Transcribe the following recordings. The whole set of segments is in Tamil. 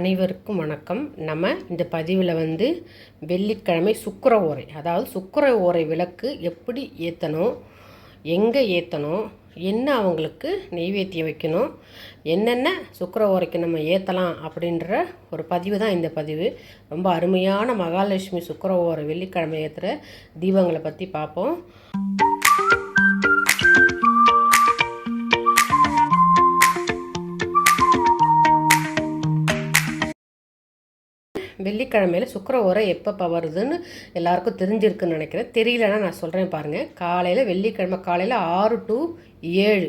அனைவருக்கும் வணக்கம். நம்ம இந்த பதிவில் வந்து வெள்ளிக்கிழமை சுக்கர ஓரை அதாவது சுக்கர ஓரை விளக்கு எப்படி ஏற்றணும் எங்கே ஏற்றணும் என்ன அவங்களுக்கு நெய்வேத்தியம் வைக்கணும் என்னென்ன சுக்கர ஓரைக்கு நம்ம ஏற்றலாம் அப்படின்ற ஒரு பதிவு தான் இந்த பதிவு. ரொம்ப அருமையான மகாலட்சுமி சுக்கர ஓரை வெள்ளிக்கிழமை ஏற்றுற தீபங்களை பற்றி பார்ப்போம். வெள்ளிக்கிழமையில் சுக்கர உரம் எப்போ வருதுன்னு எல்லாருக்கும் தெரிஞ்சிருக்குன்னு நினைக்கிறேன். தெரியலன்னா நான் சொல்கிறேன் பாருங்கள் காலையில் வெள்ளிக்கிழமை காலையில் ஆறு டு ஏழு.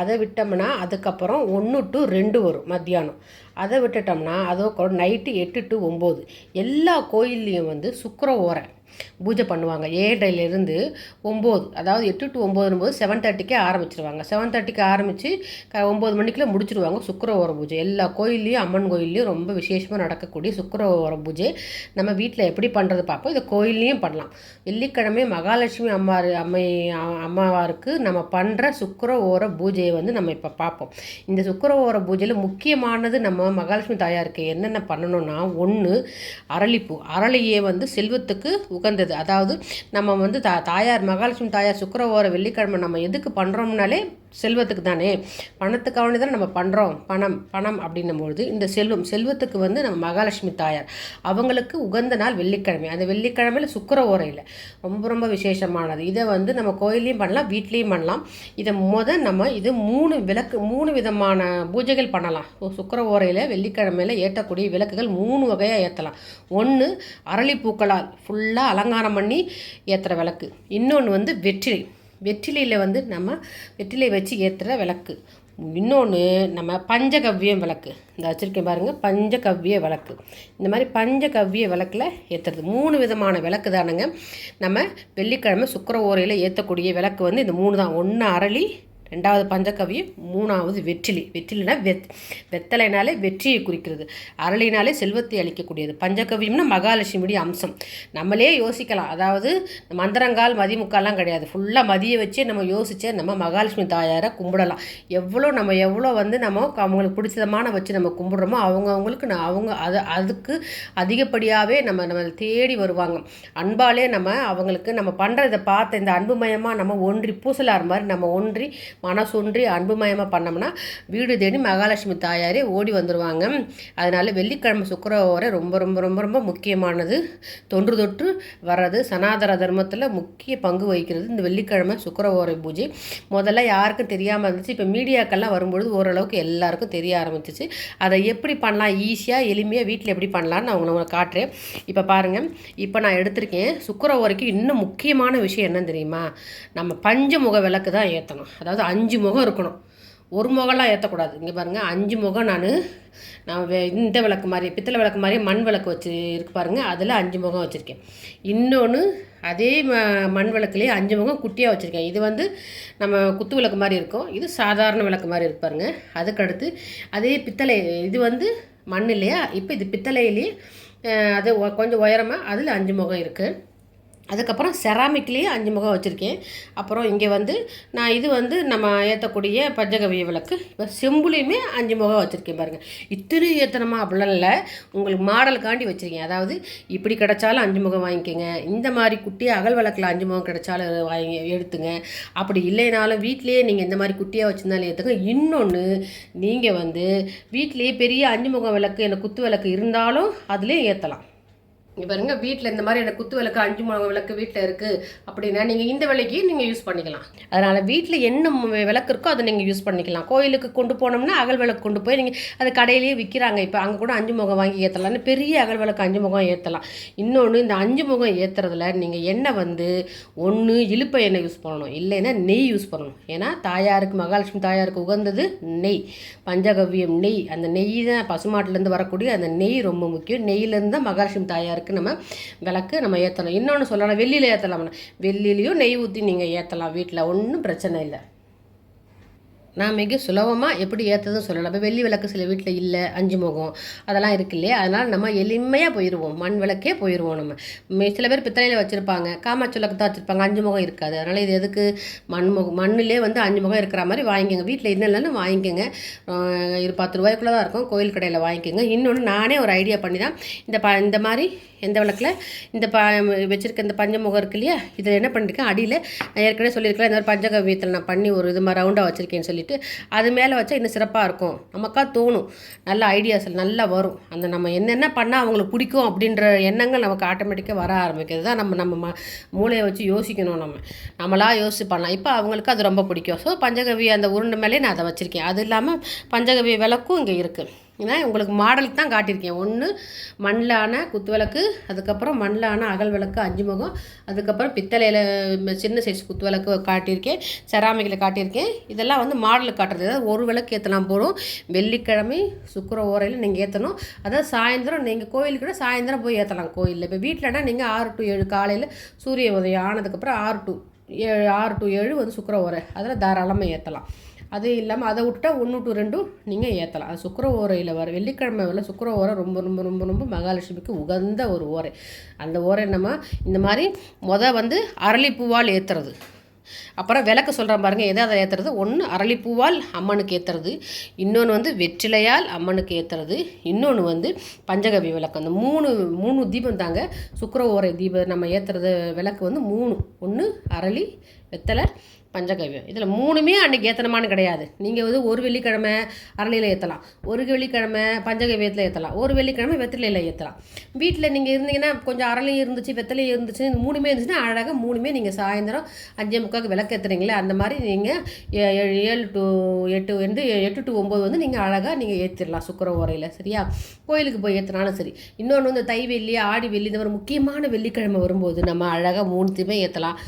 அதை விட்டோம்னா அதுக்கப்புறம் ஒன்று டு ரெண்டு வரும் மத்தியானம். அதை விட்டுட்டோம்னா அதோ நைட்டு எட்டு டு ஒம்பது. எல்லா கோயில்லையும் வந்து சுக்கர ஓரை பூஜை பண்ணுவாங்க. ஏழரைலேருந்து ஒம்பது அதாவது எட்டு டு ஒம்போதுனும்போது செவன் தேர்ட்டிக்கே ஆரம்பிச்சிருவாங்க. செவன் தேர்ட்டிக்கு ஆரம்பித்து க ஒம்பது மணிக்குள்ளே முடிச்சிருவாங்க சுக்கரவோர பூஜை. எல்லா கோயில்லையும் அம்மன் கோயில்லையும் ரொம்ப விசேஷமாக நடக்கக்கூடிய சுக்கரவோர பூஜை. நம்ம வீட்டில் எப்படி பண்ணுறது பார்ப்போம் இதை கோயில்லையும் பண்ணலாம். வெள்ளிக்கிழமை மகாலட்சுமி அம்மா அம்மை அம்மாவாருக்கு நம்ம பண்ணுற சுக்கர ஓர பூஜையை வந்து நம்ம இப்போ பார்ப்போம் இந்த சுக்கர ஓர பூஜையில் முக்கியமானது நம்ம மகாலட்சுமி தாயாருக்கு என்னென்ன பண்ணணும்னா ஒன்று அரளிப்பூ. அரளியே வந்து செல்வத்துக்கு உகந்தது. அதாவது நம்ம வந்து தா தாயார் மகாலட்சுமி தாயார் சுக்கரவார வெள்ளிக்கிழமை நம்ம எதுக்கு பண்ணுறோம்னாலே செல்வத்துக்கு தானே? பணத்துக்காக தான் நம்ம பண்ணுறோம் பணம் பணம் அப்படின்னும்பொழுது இந்த செல்வம் செல்வத்துக்கு வந்து நம்ம மகாலட்சுமி தாயார். அவங்களுக்கு உகந்த நாள் வெள்ளிக்கிழமை. அந்த வெள்ளிக்கிழமையில் சுக்கர ஓரையில். ரொம்ப ரொம்ப விசேஷமானது. இதை வந்து நம்ம கோயிலையும் பண்ணலாம் வீட்லேயும் பண்ணலாம். இதை முத நம்ம இது மூணு விளக்கு மூணு விதமான பூஜைகள் பண்ணலாம். சுக்கர ஓரையில் வெள்ளிக்கிழமையில் ஏற்றக்கூடிய விளக்குகள் மூணு வகையாக ஏற்றலாம் ஒன்று அரளிப்பூக்களால் ஃபுல்லாக அலங்காரம் பண்ணி ஏற்றுற விளக்கு. இன்னொன்று வந்து வெற்றிலை. வெற்றிலையில் வந்து நம்ம வெற்றிலை வச்சு ஏற்றுற விளக்கு. இன்னொன்று நம்ம பஞ்சகவ்யம் விளக்கு. இந்த வச்சுருக்கேன் பாருங்கள் பஞ்சகவ்ய விளக்கு. இந்த மாதிரி பஞ்சகவ்ய விளக்கில் ஏற்றுறது மூணு விதமான விளக்கு தானுங்க. நம்ம வெள்ளிக்கிழமை சுக்கர ஓரையில் ஏற்றக்கூடிய விளக்கு வந்து இந்த மூணு தான். ஒன்று அரளி ரெண்டாவது பஞ்சகவி மூணாவது வெற்றிலி. வெற்றிலினா வெத் வெத்தலைனாலே வெற்றியை குறிக்கிறது. அரளினாலே செல்வத்தை அளிக்கக்கூடியது. பஞ்சகவியம்னா மகாலட்சுமியுடைய அம்சம். நம்மளே யோசிக்கலாம். அதாவது மந்திரங்கால் மதிமுக்கால்லாம் கிடையாது. ஃபுல்லாக மதியை வச்சே நம்ம யோசிச்சே நம்ம மகாலட்சுமி தாயாரை கும்பிடலாம். எவ்வளோ நம்ம எவ்வளோ வந்து நம்ம அவங்களுக்கு பிடிச்சதமான வச்சு நம்ம கும்பிட்றோமோ அவங்கவுங்களுக்கு நான் அவங்க அது அதுக்கு அதிகப்படியாகவே நம்ம நம்ம தேடி வருவாங்க. அன்பாலே நம்ம அவங்களுக்கு நம்ம பண்ணுறதை பார்த்த இந்த அன்புமயமாக நம்ம ஒன்றி பூசலார் மாதிரி நம்ம ஒன்றி மனசொன்றி அன்புமயமாக பண்ணோம்னா வீடு தேடி மகாலட்சுமி தாயாரே ஓடி வந்துடுவாங்க அதனால் வெள்ளிக்கிழமை சுக்கரவோரை ரொம்ப ரொம்ப ரொம்ப ரொம்ப முக்கியமானது. தொன்று தொற்று வர்றது சனாதன தர்மத்தில் முக்கிய பங்கு வகிக்கிறது இந்த வெள்ளிக்கிழமை சுக்கரவோரை பூஜை. முதல்ல யாருக்கும் தெரியாமல் இருந்துச்சு. இப்போ மீடியாக்கள்லாம் வரும்பொழுது ஓரளவுக்கு எல்லாருக்கும் தெரிய ஆரம்பிச்சிச்சு. அதை எப்படி பண்ணலாம்? ஈஸியாக எளிமையாக வீட்டில் எப்படி பண்ணலான்னு அவங்க உங்களை காட்டுறேன். இப்போ பாருங்கள் இப்போ நான் எடுத்திருக்கேன். சுக்கரவோரைக்கு இன்னும் முக்கியமான விஷயம் என்னன்னு தெரியுமா? நம்ம பஞ்சமுக விளக்கு தான் ஏற்றணும் அதாவது அஞ்சு முகம் இருக்கணும். ஒரு முகம்லாம் ஏற்றக்கூடாது இங்கே பாருங்கள் அஞ்சு முகம் நான் நான் இந்த விளக்கு மாதிரி பித்தளை விளக்கு மாதிரி மண் விளக்கு வச்சு இருக்கு பாருங்கள் அதில் அஞ்சு முகம் வச்சுருக்கேன். இன்னொன்று அதே ம மண் விளக்குலேயே அஞ்சு முகம் குட்டியாக வச்சுருக்கேன். இது வந்து நம்ம குத்து விளக்கு மாதிரி இருக்கும். இது சாதாரண விளக்கு மாதிரி இருக்கு பாருங்கள் அதுக்கடுத்து அதே பித்தளை இது வந்து மண் இல்லையா? இப்போ இது பித்தளையிலேயே அது கொஞ்சம் உயரமாக அதில் அஞ்சு முகம் இருக்குது அதுக்கப்புறம் செராமிக்லேயே அஞ்சு முகம் வச்சுருக்கேன். அப்புறம் இங்கே வந்து நான் இது வந்து நம்ம ஏற்றக்கூடிய பஞ்சகவிய விளக்கு. இப்போ செம்புலையுமே அஞ்சு முகம் வச்சுருக்கேன் பாருங்கள் இத்தனை ஏற்றணுமா அப்படிலாம் இல்லை. உங்களுக்கு மாடலுக்காண்டி வச்சுருக்கேன். அதாவது இப்படி கிடச்சாலும் அஞ்சு முகம் வாங்கிக்கோங்க. இந்த மாதிரி குட்டி அகல் விளக்கில் அஞ்சு முகம் கிடச்சாலும் வாங்கி எடுத்துங்க. அப்படி இல்லைனாலும் வீட்லேயே நீங்கள் இந்த மாதிரி குட்டியாக வச்சுருந்தாலும் ஏற்றுங்க இன்னொன்று நீங்கள் வந்து வீட்லேயே பெரிய அஞ்சு முகம் விளக்கு எனக்கு குத்து விளக்கு இருந்தாலும் அதுலேயும் ஏற்றலாம் இங்கே பாருங்க வீட்டில் இந்த மாதிரி எனக்கு குத்து விளக்கு அஞ்சு முகம் விளக்கு வீட்டில் இருக்குது அப்படின்னா நீங்கள் இந்த விலைக்கு நீங்கள் யூஸ் பண்ணிக்கலாம். அதனால் வீட்டில் என்ன விளக்கு இருக்கோ அதை நீங்கள் யூஸ் பண்ணிக்கலாம். கோயிலுக்கு கொண்டு போனோம்னா அகல் விளக்கு கொண்டு போய் நீங்கள் அது கடையிலேயே விற்கிறாங்க இப்போ அங்கே கூட அஞ்சு முகம் வாங்கி ஏற்றலாம்னு பெரிய அகல் விளக்கு அஞ்சு முகம் ஏற்றலாம் இன்னொன்று இந்த அஞ்சு முகம் ஏற்றுறதுல நீங்கள் எண்ணெய் வந்து ஒன்று இழுப்ப எண்ணெய் யூஸ் பண்ணணும். இல்லைன்னா நெய் யூஸ் பண்ணணும். ஏன்னா தாயாருக்கு மகாலட்சுமி தாயாருக்கு உகந்தது நெய். பஞ்சகவ்யம் நெய். அந்த நெய் தான் பசுமாட்டிலேருந்து வரக்கூடிய அந்த நெய் ரொம்ப முக்கியம். நெய்யிலேருந்து தான் மகாலட்சுமி தாயாருக்கு விளக்கு நம்ம விளக்கு நம்ம ஏற்றலாம் இன்னொன்று சொல்லலாம் வெள்ளியில் ஏற்றலாம் வெள்ளிலையும் நெய் ஊற்றி நீங்கள் ஏற்றலாம் வீட்டில் ஒன்றும் பிரச்சனை இல்லை. நான் மிக சுலபமாக எப்படி ஏற்றதும் சொல்லலாம். இப்போ வெள்ளி விளக்கு சில வீட்டில் இல்லை அஞ்சு முகம் அதெல்லாம் இருக்கு இல்லையா? அதனால் நம்ம எளிமையாக போயிடுவோம் மண் விளக்கே போயிடுவோம் நம்ம. சில பேர் பித்தளையில் வச்சுருப்பாங்க. காமாட்சி விளக்கு தான் வச்சுருப்பாங்க. அஞ்சு முகம் இருக்காது. அதனால் இது எதுக்கு? மண் முகம் மண்ணிலே வந்து அஞ்சு முகம் இருக்கிற மாதிரி வாங்கிக்கோங்க. வீட்டில் என்ன இல்லைன்னு வாங்கிக்கோங்க. இரு இது பத்து ரூபாய்க்குள்ளே தான் இருக்கும். கோயில் கடையில் வாங்கிக்கோங்க. இன்னொன்று நானே ஒரு ஐடியா பண்ணி தான் இந்த ப இந்த மாதிரி எந்த விளக்கில்? இந்த ப வச்சுருக்க இந்த பஞ்சமுகம் இருக்கு இல்லையா? இதில் என்ன பண்ணியிருக்கேன் அடியில் நான் ஏற்கனவே சொல்லியிருக்கேன் இந்த மாதிரி பஞ்சகவியத்தில் நான் பண்ணி ஒரு இது மாதிரி ரவுண்டாக வச்சுருக்கேன்னு சொல்லிட்டு. அது மேலே வச்சா இன்னும் சிறப்பாக இருக்கும். நமக்கா தோணும். நல்ல ஐடியாஸ் நல்லா வரும். அந்த நம்ம என்னென்ன பண்ணால் அவங்களுக்கு பிடிக்கும் அப்படின்ற எண்ணங்கள் நமக்கு ஆட்டோமேட்டிக்காக வர ஆரம்பிக்கிறது தான் நம்ம நம்ம ம மூளையை வச்சு யோசிக்கணும் நம்ம. நம்மளா யோசிச்சு பண்ணலாம். இப்போ அவங்களுக்கு அது ரொம்ப பிடிக்கும். ஸோ பஞ்சகவி அந்த உருண்டை மேலே நான் அதை வச்சுருக்கேன். அது இல்லாமல் பஞ்சகவி விளக்கும் இங்கே இருக்குது ஏன்னா உங்களுக்கு மாடலுக்கு தான் காட்டியிருக்கேன். ஒன்று மண்ணிலான குத்து விளக்கு அதுக்கப்புறம் மண்ணிலான அகல் விளக்கு அஞ்சு முகம் அதுக்கப்புறம் பித்தளையில் சின்ன சைஸ் குத்து விளக்கு காட்டியிருக்கேன். செராமிக்கில் காட்டியிருக்கேன். இதெல்லாம் வந்து மாடலுக்கு காட்டுறது. அதாவது ஒரு விளக்கு ஏற்றலாம் போதும் வெள்ளிக்கிழமை சுக்கர ஓரையில் நீங்கள் ஏற்றணும் அதாவது சாயந்தரம் நீங்கள் கோயிலுக்கு கூட சாயந்தரம் போய் ஏற்றலாம் கோயிலில். இப்போ வீட்டிலனா நீங்கள் ஆறு டு ஏழு காலையில் சூரிய உதயம் ஆனதுக்கப்புறம் ஆறு டு ஏழு ஆறு டு ஏழு வந்து சுக்கர ஓரை. அதில் தாராளமாக ஏற்றலாம் அது இல்லாமல் அதை விட்டுட்டா ஒன்று டு ரெண்டும் நீங்கள் ஏற்றலாம் அது சுக்கர ஓரையில் வர வெள்ளிக்கிழமை வரல சுக்கர ஓரை ரொம்ப ரொம்ப ரொம்ப ரொம்ப மகாலட்சுமிக்கு உகந்த ஒரு ஓரை. அந்த ஓரை நம்ம இந்த மாதிரி மொதல் வந்து அரளிப்பூவால் ஏற்றுறது அப்புறம் விளக்கு சொல்கிறேன் பாருங்கள் எதை அதை ஏற்றுறது ஒன்று அரளிப்பூவால் அம்மனுக்கு ஏற்றுறது இன்னொன்று வந்து வெற்றிலையால் அம்மனுக்கு ஏற்றுறது இன்னொன்று வந்து பஞ்சகவி விளக்கு. அந்த மூணு மூணு தீபம் தாங்க சுக்கர ஓரை தீபம் நம்ம ஏற்றுறது விளக்கு வந்து மூணு. ஒன்று அரளி வெத்தலை பஞ்சகவ்யம். இதில் மூணுமே அன்றைக்கி ஏற்றணுமான்னு கிடையாது. நீங்கள் வந்து ஒரு வெள்ளிக்கிழமை அரளியில் ஏற்றலாம் ஒரு வெள்ளிக்கிழமை பஞ்சகவியத்தில் ஏற்றலாம் ஒரு வெள்ளிக்கிழமை வெத்திலையில் ஏற்றலாம் வீட்டில் நீங்கள் இருந்தீங்கன்னா கொஞ்சம் அரளியும் இருந்துச்சு வெத்தலையும் இருந்துச்சு இந்த மூணுமே இருந்துச்சுன்னா அழகாக மூணுமே நீங்கள் சாயந்தரம் அஞ்சே முக்காவுக்கு விளக்கு ஏற்றுறீங்களே அந்த மாதிரி நீங்கள் ஏழு ஏழு டு எட்டு வந்து எட்டு டு ஒம்பது வந்து நீங்கள் அழகாக நீங்கள் ஏற்றிடலாம் சுக்கர உரையில் சரியா? கோயிலுக்கு போய் ஏற்றினாலும் சரி. இன்னொன்று வந்து தை வெள்ளி ஆடி வெள்ளி இந்த மாதிரி முக்கியமான வெள்ளிக்கிழமை வரும்போது நம்ம அழகாக மூணுத்தையுமே ஏற்றலாம்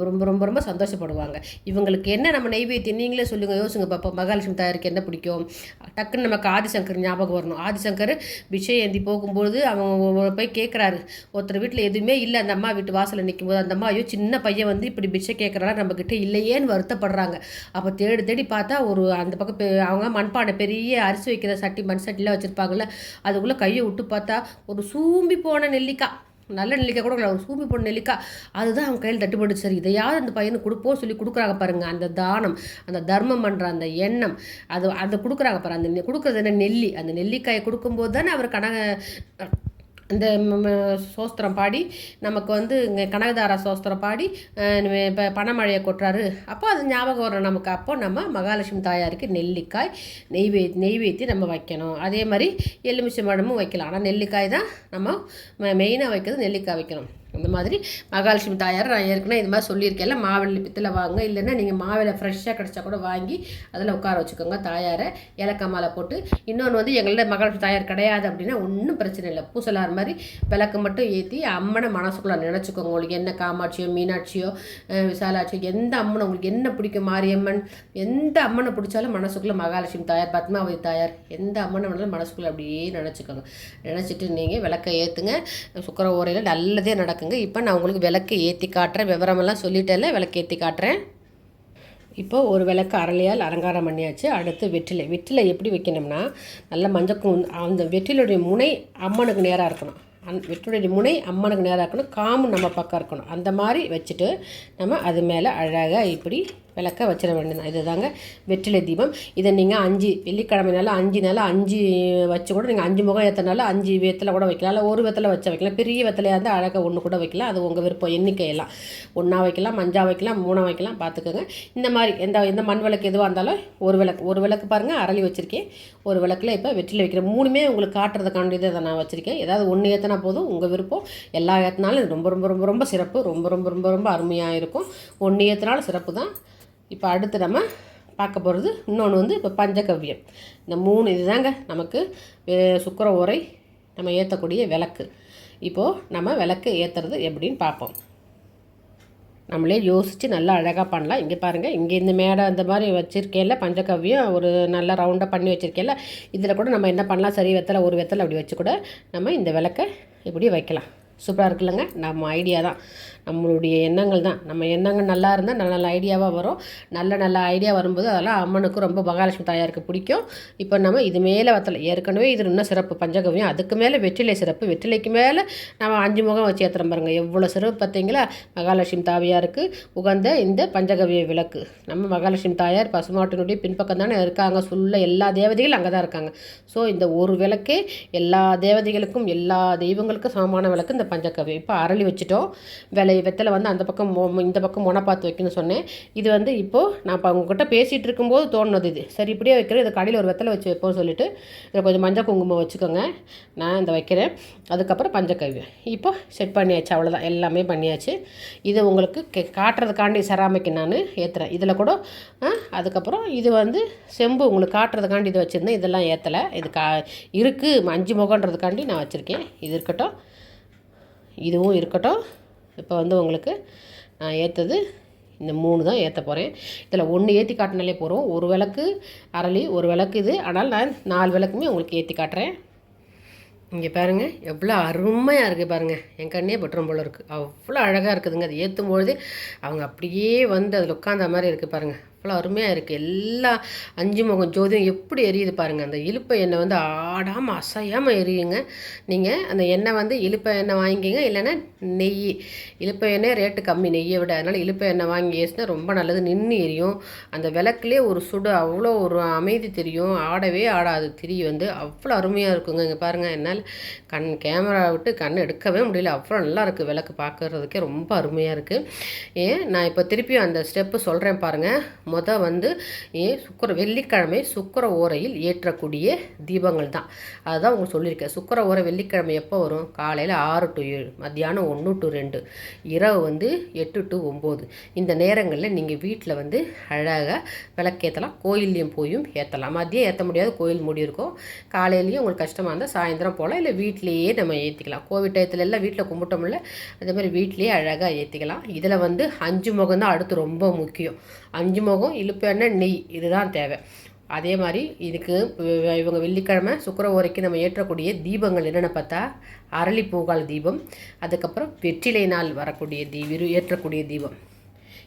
ரொம்ப ரொம்ப ரொம்ப சந்தோஷப்படுவாங்க. இவங்களுக்கு என்ன நம்ம நெய்வேத்தியம் நீங்களே சொல்லுங்கள் யோசிங்க பாப்பா. மகாலட்சுமி தாயாருக்கு என்ன பிடிக்கும்? டக்குன்னு நமக்கு ஆதிசங்கர் ஞாபகம் வரணும். ஆதிசங்கர் பிச்சை ஏந்தி போகும்போது அவங்க போய் கேட்குறாரு ஒருத்தர் வீட்டில் எதுவுமே இல்லை. அந்த அம்மா வீட்டு வாசலில் நிற்கும்போது அந்த அம்மா ஐயோ சின்ன பையன் வந்து இப்படி பிச்சை கேட்குறாங்க நம்மக்கிட்ட இல்லையேன்னு வருத்தப்படுறாங்க. அப்போ தேடி தேடி பார்த்தா ஒரு அந்த பக்கம் பெ- அவங்க மண்பானை பெரிய அரிசி வைக்கிற சட்டி மண் சட்டிலாம் வச்சுருப்பாங்கல்ல அதுக்குள்ளே கையை விட்டு பார்த்தா ஒரு சூம்பி போன நெல்லிக்காய். நல்ல நெல்லிக்காய் கூட அவங்க ஒரு சூம்பி போன நெல்லிக்காய் அதுதான் அவங்க கையில் தட்டுப்பட்டு சரி இதையாவது அந்த பையனுக்கு கொடுப்போம் சொல்லி கொடுக்குறாங்க பாருங்கள் அந்த தானம் அந்த தர்மம் பண்ணுற அந்த எண்ணம் அது அதை கொடுக்குறாங்க பாரு. அந்த கொடுக்குறது என்ன? நெல்லி. அந்த நெல்லிக்காயை கொடுக்கும்போது தானே அவர் கனக இந்த சோஸ்திரம் பாடி நமக்கு வந்து இங்கே கனகதாரா சோஸ்திரம் பாடி இப்போ பணமழையை கொட்டுறாரு. அப்போ அது ஞாபகம் வரும் நமக்கு. அப்போ நம்ம மகாலட்சுமி தாயாருக்கு நெல்லிக்காய் நெய்வே நெய்வேத்தி நம்ம வைக்கணும். அதே மாதிரி எலுமிச்சை மடமும் வைக்கலாம். ஆனால் நெல்லிக்காய் தான் நம்ம மெயினாக வைக்கிறது நெல்லிக்காய் வைக்கணும். இந்த மாதிரி மகாலட்சுமி தாயார் நான் ஏற்கனவே இது மாதிரி சொல்லியிருக்கேன்ல மாவிளை பித்தில் வாங்க இல்லைன்னா நீங்கள் மாவிளை ஃப்ரெஷ்ஷாக கிடச்சா கூட வாங்கி அதில் உட்கார வச்சுக்கோங்க தாயாரை. ஏலக்காய் மாலை போட்டு. இன்னொன்று வந்து எங்கள்ட்ட மகாலட்சுமி தாயார் கிடையாது அப்படின்னா ஒன்றும் பிரச்சனை இல்லை. பூசலார் மாதிரி விளக்கு மட்டும் ஏற்றி அம்மனை மனசுக்குள்ளே நினச்சிக்கோங்க. உங்களுக்கு என்ன காமாட்சியோ மீனாட்சியோ விசாலாட்சியோ எந்த அம்மனை உங்களுக்கு என்ன பிடிக்கும்? மாரியம்மன் எந்த அம்மனை பிடிச்சாலும் மனசுக்குள்ளே மகாலட்சுமி தாயார் பத்மாவதி தாயார் எந்த அம்மனை வேணாலும் மனசுக்குள்ளே அப்படியே நினச்சிக்கோங்க. நினச்சிட்டு நீங்கள் விளக்கை ஏற்றுங்க சுக்கர ஓரையில் நல்லதே நடக்கும். இருக்குங்க இப்போ நான் உங்களுக்கு விளக்கு ஏற்றி காட்டுறேன். விவரமெல்லாம் சொல்லிட்டேன்ல விளக்கு ஏற்றி காட்டுறேன். இப்போ ஒரு விளக்கு அரளியால் அலங்காரம் பண்ணியாச்சு. அடுத்து வெற்றிலை. வெற்றிலை எப்படி வைக்கணும்னா நல்ல மஞ்சள் அந்த வெற்றிலுடைய முனை அம்மனுக்கு நேராக இருக்கணும். அந் வெற்றிலுடைய முனை அம்மனுக்கு நேராக இருக்கணும். காமு நம்ம பக்கம் இருக்கணும். அந்த மாதிரி வச்சுட்டு நம்ம அது மேலே அழகாக இப்படி விளக்க வச்சிட வேண்டியது இதுதாங்க வெற்றிலை தீபம். இதை நீங்கள் அஞ்சு வெள்ளிக்கிழமைனால அஞ்சு நாள் அஞ்சு வச்சு கூட நீங்கள் அஞ்சு முகம் ஏற்றனால அஞ்சு வெத்தலை கூட வைக்கலாம். இல்லை ஒரு வெத்தலை வச்சா வைக்கலாம். பெரிய வெத்தலையாக இருந்தால் அழகாக ஒன்று கூட வைக்கலாம். அது உங்கள் விருப்பம். எண்ணிக்கையெல்லாம் ஒன்றா வைக்கலாம் மஞ்சா வைக்கலாம் மூணாக வைக்கலாம். பார்த்துக்கோங்க இந்த மாதிரி எந்த எந்த மண் விளக்கு எதுவாக இருந்தாலும் ஒரு விளக்கு. ஒரு விளக்கு பாருங்கள் அரளி வச்சுருக்கேன். ஒரு விளக்கில் இப்போ வெற்றிலை வைக்கிறேன் மூணுமே உங்களுக்கு காட்டுறதுக்காண்டி இதை நான் வச்சுருக்கேன். ஏதாவது ஒன்று ஏற்றினா போதும் உங்கள் விருப்பம். எல்லா ஏற்றினாலும் இது ரொம்ப ரொம்ப ரொம்ப ரொம்ப சிறப்பு. ரொம்ப ரொம்ப ரொம்ப ரொம்ப அருமையாக இருக்கும். ஒன்று ஏற்றினாலும் சிறப்பு தான் இப்போ அடுத்து நம்ம பார்க்க போகிறது இன்னொன்று வந்து இப்போ பஞ்சகவ்யம் இந்த மூணு இதுதாங்க நமக்கு சுக்கர சுக்கிர நம்ம ஏற்றக்கூடிய விளக்கு. இப்போது நம்ம விளக்கு ஏற்றுறது எப்படின்னு பார்ப்போம். நம்மளே யோசித்து நல்லா அழகாக பண்ணலாம். இங்கே பாருங்கள் இங்கே இந்த மேடை அந்த மாதிரி வச்சுருக்கேன்ல பஞ்சகவ்யம் ஒரு நல்லா ரவுண்டாக பண்ணி வச்சுருக்கேன்ல இதில் கூட நம்ம என்ன பண்ணலாம்? சரி வெத்தலை ஒரு வெத்தலை அப்படி வச்சு கூட நம்ம இந்த விளக்கை இப்படி வைக்கலாம். சூப்பராக இருக்குல்லங்க. நம்ம ஐடியா தான். நம்மளுடைய எண்ணங்கள் தான். நம்ம எண்ணங்கள் நல்லா இருந்தால் நல்ல நல்ல ஐடியாவாக வரும். நல்ல நல்ல ஐடியா வரும்போது அதெல்லாம் அம்மனுக்கு ரொம்ப மகாலட்சுமி தாயாருக்கு பிடிக்கும். இப்போ நம்ம இது மேலே வத்தலை ஏற்கனவே இது இன்னும் சிறப்பு. பஞ்சகவியம் அதுக்கு மேலே வெற்றிலை சிறப்பு. வெற்றிலைக்கு மேலே நம்ம அஞ்சு முகம் வச்சு ஏற்றுறோம் பாருங்கள் எவ்வளோ சிறப்பு பார்த்தீங்களா மகாலட்சுமி தாயாருக்கு உகந்த இந்த பஞ்சகவிய விளக்கு. நம்ம மகாலட்சுமி தாயார் பசுமாட்டினுடைய பின்பக்கம் தானே இருக்காங்க. சொல்ல எல்லா தேவதைகளும் அங்கே தான் இருக்காங்க. ஸோ இந்த ஒரு விளக்கே எல்லா தேவதைகளுக்கும் எல்லா தெய்வங்களுக்கும் சமமான விளக்கு இந்த பஞ்சகவியம். இப்போ அரளி வச்சுட்டோம். விலை வெத்தலை வந்து அந்த பக்கம் மொ- இந்த பக்கம் முனை பார்த்து வைக்கணும்னு சொன்னேன். இது வந்து இப்போது நான் இப்போ உங்ககிட்ட பேசிகிட்டு இருக்கும்போது தோணுனது இது. சரி இப்படியே வைக்கிறேன். இது கடையில் ஒரு வெத்தலை வச்சு வைப்போம்னு சொல்லிட்டு இதில் கொஞ்சம் மஞ்சள் குங்குமம் வச்சுக்கோங்க. நான் இந்த வைக்கிறேன். அதுக்கப்புறம் பஞ்சக்கவி இப்போ செட் பண்ணியாச்சு அவ்வளோதான் எல்லாமே பண்ணியாச்சு. இது உங்களுக்கு கே காட்டுறதுக்காண்டி செராமிக்கு நான் ஏற்றுறேன் இதில் கூட அதுக்கப்புறம் இது வந்து செம்பு உங்களுக்கு காட்டுறதுக்காண்டி இது வச்சுருந்தேன். இதெல்லாம் ஏற்றலை இது கா இருக்குது அஞ்சு முகன்றதுக்காண்டி நான் வச்சுருக்கேன். இது இருக்கட்டும். இதுவும் இருக்கட்டும். இப்போ வந்து உங்களுக்கு நான் ஏற்றது இந்த மூணு தான் ஏற்ற போகிறேன் இதில் ஒன்று ஏற்றி காட்டினாலே போகிறோம் ஒரு விளக்கு அரளி ஒரு விளக்கு இது. ஆனால் நான் நாலு விளக்குமே உங்களுக்கு ஏற்றி காட்டுறேன். இங்கே பாருங்க எவ்வளோ அருமையாக இருக்குது பாருங்கள் என் கண்ணே பட்டுரும் போல் இருக்குது அவ்வளோ அழகாக இருக்குதுங்க. அது ஏற்றும் பொழுது அவங்க அப்படியே வந்து அதில் உட்காந்த மாதிரி இருக்குது பாருங்கள் அவ்வளோ அருமையாக இருக்குது எல்லா அஞ்சு முகம் ஜோதியும் எப்படி எரியுது பாருங்கள் அந்த இழுப்பை எண்ணெய் வந்து ஆடாமல் அசையாமல் எரியுங்க. நீங்கள் அந்த எண்ணெய் வந்து இழுப்பை எண்ணெய் வாங்கிக்கிங்க. இல்லைன்னா நெய் இழுப்பை எண்ணெய் ரேட்டு கம்மி. நெய்யை விட அதனால் இழுப்பை எண்ணெய் வாங்கி ஏசினா ரொம்ப நல்லது. நின்று எரியும். அந்த விளக்குலேயே ஒரு சுடு அவ்வளோ ஒரு அமைதி தெரியும். ஆடவே ஆடாது. திரி வந்து அவ்வளோ அருமையாக இருக்குங்க. இங்கே பாருங்கள் என்னால் கண் கேமரா விட்டு கண் எடுக்கவே முடியல. அவ்வளோ நல்லா இருக்குது விளக்கு பார்க்குறதுக்கே ரொம்ப அருமையாக இருக்குது ஏன்? நான் இப்போ திருப்பியும் அந்த ஸ்டெப்பு சொல்கிறேன் பாருங்கள் மொதல் வந்து ஏ சுக்கர வெள்ளிக்கிழமை சுக்கர ஓரையில் ஏற்றக்கூடிய தீபங்கள் தான் அதுதான் உங்களுக்கு சொல்லியிருக்கேன் சுக்கர ஓரை வெள்ளிக்கிழமை எப்போ வரும்? காலையில் ஆறு டு ஏழு மத்தியானம் ஒன்று டு ரெண்டு இரவு வந்து எட்டு டு ஒம்பது. இந்த நேரங்களில் நீங்கள் வீட்டில் வந்து அழகாக விளக்கேற்றலாம் கோயில்லையும் போயும் ஏற்றலாம் மதியம் ஏற்ற முடியாது கோயில் மூடி இருக்கும். காலையிலையும் உங்களுக்கு கஷ்டமாக இருந்தால் சாயந்தரம் போகலாம். இல்லை வீட்டிலையே நம்ம ஏற்றிக்கலாம் கோவிட் டயத்துல எல்லாம் வீட்டில் கும்பிட்டோம்ல அதே மாதிரி வீட்டிலேயே அழகாக ஏற்றிக்கலாம் இதில் வந்து அஞ்சு முகம் தான் அடுத்து ரொம்ப முக்கியம். அஞ்சு முகம் இழுப்பு நெய். இதுதான் தேவை. அதே மாதிரி இதுக்கு இவங்க வெள்ளிக்கிழமை சுக்கர உரைக்கு நம்ம ஏற்றக்கூடிய தீபங்கள் என்னென்ன பார்த்தா அரளி பூகால் தீபம் அதுக்கப்புறம் வெற்றிலை நாள் வரக்கூடிய தீ ஏற்றக்கூடிய தீபம்.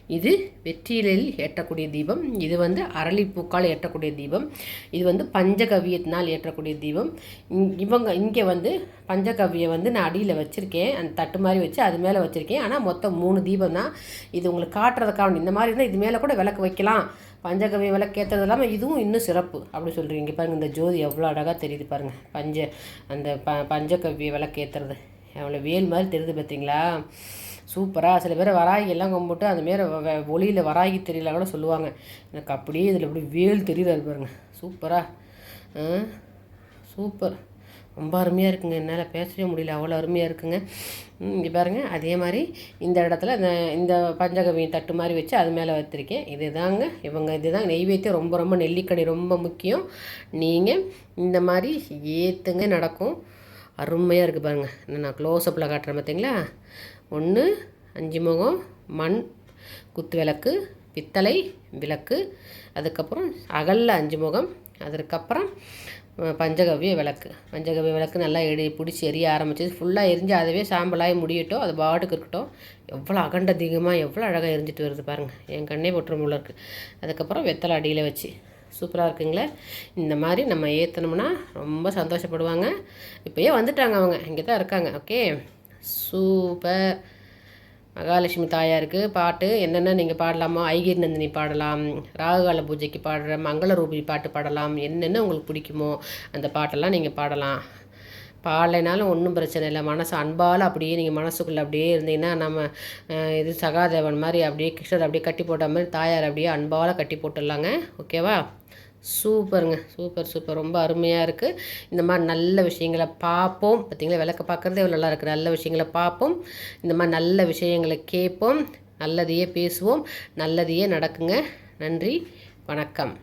இது வெற்றிலையில் ஏற்றக்கூடிய தீபம். இது வந்து அரளிப்பூக்கால் ஏற்றக்கூடிய தீபம். இது வந்து பஞ்சகவியத்தினால் ஏற்றக்கூடிய தீபம். இங்- இவங்க இங்கே வந்து பஞ்சகவியை வந்து நான் அடியில் வச்சுருக்கேன். அந்த தட்டு மாதிரி வச்சு அது மேலே வச்சுருக்கேன். ஆனால் மொத்தம் மூணு தீபம் தான். இது உங்களுக்கு காட்டுறதுக்காக இந்த மாதிரி இருந்தால் இது மேலே கூட விளக்கு வைக்கலாம். பஞ்சகவி விளக்கு இல்லாமல் இதுவும் இன்னும் சிறப்பு அப்படின்னு சொல்கிறீங்க பாருங்கள் இந்த ஜோதி எவ்வளோ அழகாக தெரியுது பாருங்கள் பஞ்ச அந்த ப பஞ்சகவிய விளக்கேற்றுறது அவ்வளோ வேல் மாதிரி தெரியுது பார்த்தீங்களா சூப்பராக சில பேர் வராகி எல்லாம் கும்பிட்டு அதுமாரி வ- ஒளியில் வராகி தெரியல கூட சொல்லுவாங்க. எனக்கு அப்படியே இதில் அப்படி வேல் தெரியுது பாருங்க. சூப்பராக சூப்பர். ரொம்ப அருமையாக இருக்குங்க. என்னால் பேசவே முடியல. அவ்வளோ அருமையாக இருக்குங்க. இங்கே பாருங்க. அதே மாதிரி இந்த இடத்துல இந்த இந்த பஞ்சகவி தட்டு மாதிரி வச்சு அது மேலே வச்சுருக்கேன். இதுதாங்க. இவங்க இதுதான் நெய்வேத்தியம் ரொம்ப ரொம்ப நெல்லிக்கனி ரொம்ப முக்கியம். நீங்கள் இந்த மாதிரி ஏற்றுங்க நடக்கும். அருமையாக இருக்குது பாருங்கள் இன்னும் நான் க்ளோஸ்அப்பில் காட்டுறேன் பார்த்தீங்களா ஒன்று அஞ்சு முகம் மண் குத்து விளக்கு பித்தளை விளக்கு அதுக்கப்புறம் அகல்ல அஞ்சு முகம் அதற்கப்புறம் பஞ்சகவ்ய விளக்கு. பஞ்சகவ்ய விளக்கு நல்லா எடி பிடிச்சி எரிய ஆரம்பிச்சது. ஃபுல்லாக எரிஞ்சு அதுவே சாம்பலாகி முடியட்டும். அது பாட்டுக்கு இருக்கட்டும். எவ்வளோ அகண்ட அதிகமாக எவ்வளோ அழகாக எரிஞ்சிட்டு வருது பாருங்கள் என் கண்ணே பொற்றமுள்ள இருக்குது அதுக்கப்புறம் வெத்தலை அடியில் வச்சு. சூப்பராக இருக்குங்களே? இந்த மாதிரி நம்ம ஏற்றணும்னா ரொம்ப சந்தோஷப்படுவாங்க. இப்போயே வந்துட்டாங்க அவங்க. இங்கே தான் இருக்காங்க. Okay super. மகாலட்சுமி தாயாருக்கு பாட்டு என்னென்ன நீங்கள் பாடலாமோ? ஐகிரி நந்தினி பாடலாம் ராகுகால பூஜைக்கு பாடுற மங்கள ரூபி பாட்டு பாடலாம் என்னென்ன உங்களுக்கு பிடிக்குமோ அந்த பாட்டெல்லாம் நீங்கள் பாடலாம். பாடலைனாலும் ஒன்றும் பிரச்சனை இல்லை. மனசு அன்பால் அப்படியே நீங்கள் மனசுக்குள்ளே அப்படியே இருந்தீங்கன்னா நம்ம இது சகாதேவன் மாதிரி அப்படியே கிருஷ்ணர் அப்படியே கட்டி போட்ட மாதிரி தாயார் அப்படியே அன்பால் கட்டி போட்டுடலாங்க. ஓகேவா? சூப்பருங்க சூப்பர் சூப்பர். ரொம்ப அருமையாக இருக்குது இந்த மாதிரி நல்ல விஷயங்களை பார்ப்போம் பார்த்திங்களா விளக்க பார்க்குறதே எவ்வளோ நல்லா இருக்குது நல்ல விஷயங்களை பார்ப்போம் இந்த மாதிரி நல்ல விஷயங்களை கேட்போம் நல்லதையே பேசுவோம். நல்லதையே நடக்குங்க. நன்றி வணக்கம்.